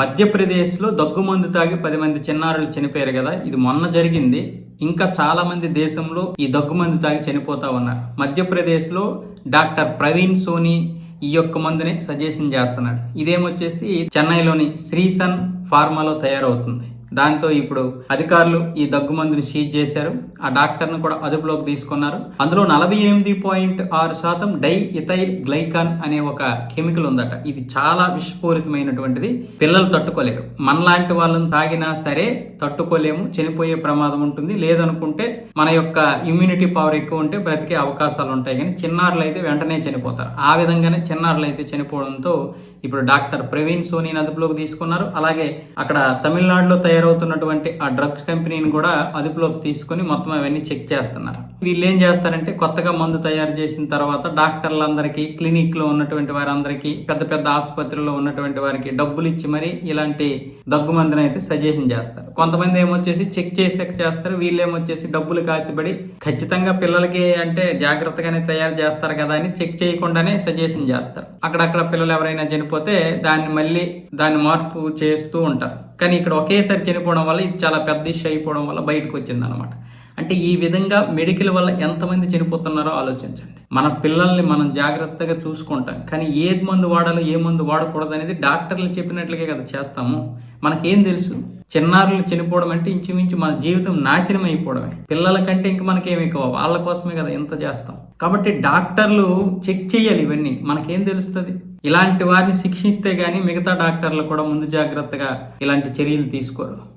మధ్యప్రదేశ్లో దగ్గుమందు తాగి పది మంది చిన్నారులు చనిపోయారు కదా ఇది మొన్న జరిగింది. ఇంకా చాలా మంది దేశంలో ఈ దగ్గుమందు తాగి చనిపోతా ఉన్నారు. మధ్యప్రదేశ్లో డాక్టర్ ప్రవీణ్ సోని ఈ యొక్క మందుని సజెషన్ చేస్తున్నాడు. ఇదేమొచ్చేసి చెన్నైలోని శ్రీసన్ ఫార్మాలో తయారవుతుంది. దాంతో ఇప్పుడు అధికారులు ఈ దగ్గు మందుని సీజ్ చేశారు. ఆ డాక్టర్ను కూడా అదుపులోకి తీసుకున్నారు. అందులో నలభై ఎనిమిది పాయింట్ ఆరు శాతం డై ఇథైల్ గ్లైకాన్ అనే ఒక కెమికల్ ఉందట. ఇది చాలా విషపూరితమైనటువంటిది. పిల్లలు తట్టుకోలేరు. మనలాంటి వాళ్ళని తాగినా సరే తట్టుకోలేము. చనిపోయే ప్రమాదం ఉంటుంది. లేదనుకుంటే మన యొక్క ఇమ్యూనిటీ పవర్ ఎక్కువ ఉంటే బ్రతికే అవకాశాలు ఉంటాయి. కానీ చిన్నారులు అయితే వెంటనే చనిపోతారు. ఆ విధంగానే చిన్నారులు అయితే చనిపోవడంతో ఇప్పుడు డాక్టర్ ప్రవీణ్ సోనీని అదుపులోకి తీసుకున్నారు. అలాగే అక్కడ తమిళనాడులో తయారు తయారవుతున్నటువంటి ఆ డ్రగ్స్ కంపెనీని కూడా అదుపులోకి తీసుకొని మొత్తం అవన్నీ చెక్ చేస్తున్నారు. వీళ్ళు ఏం చేస్తారంటే కొత్తగా మందు తయారు చేసిన తర్వాత డాక్టర్లందరికీ క్లినిక్లో ఉన్నటువంటి వారందరికీ పెద్ద పెద్ద ఆసుపత్రిలో ఉన్నటువంటి వారికి డబ్బులు ఇచ్చి మరి ఇలాంటి దగ్గు మందుని అయితే సజెషన్ చేస్తారు. కొంతమంది ఏమొచ్చేసి చెక్ చేసాక చేస్తారు వీళ్ళు ఏమొచ్చేసి డబ్బులు కాసిపడి ఖచ్చితంగా పిల్లలకి అంటే జాగ్రత్తగానే తయారు చేస్తారు కదా అని చెక్ చేయకుండానే సజెషన్ చేస్తారు. అక్కడక్కడ పిల్లలు ఎవరైనా చనిపోతే దాన్ని మళ్ళీ దాన్ని మార్పు చేస్తూ ఉంటారు. కానీ ఇక్కడ ఒకేసారి చనిపోవడం వల్ల ఇది చాలా పెద్ద ఇష్యూ అయిపోవడం వల్ల బయటకు వచ్చింది అనమాట అంటే ఈ విధంగా మెడికల్ వల్ల ఎంతమంది చనిపోతున్నారో ఆలోచించండి. మన పిల్లల్ని మనం జాగ్రత్తగా చూసుకుంటాం. కానీ ఏ మందు వాడాలో ఏ మందు వాడకూడదు అనేది డాక్టర్లు చెప్పినట్లుగా కదా చేస్తాము. మనకేం తెలుసు? చిన్నారులు చనిపోవడం అంటే ఇంచుమించు మన జీవితం నాశనం అయిపోవడమే. పిల్లల కంటే ఇంక మనకేం ఎక్కువ? వాళ్ళ కోసమే కదా ఎంత చేస్తాం. కాబట్టి డాక్టర్లు చెక్ చేయాలి ఇవన్నీ. మనకేం తెలుస్తుంది? ఇలాంటి వారిని శిక్షిస్తే గానీ మిగతా డాక్టర్లు కూడా ముందు జాగ్రత్తగా ఇలాంటి చర్యలు తీసుకోరు.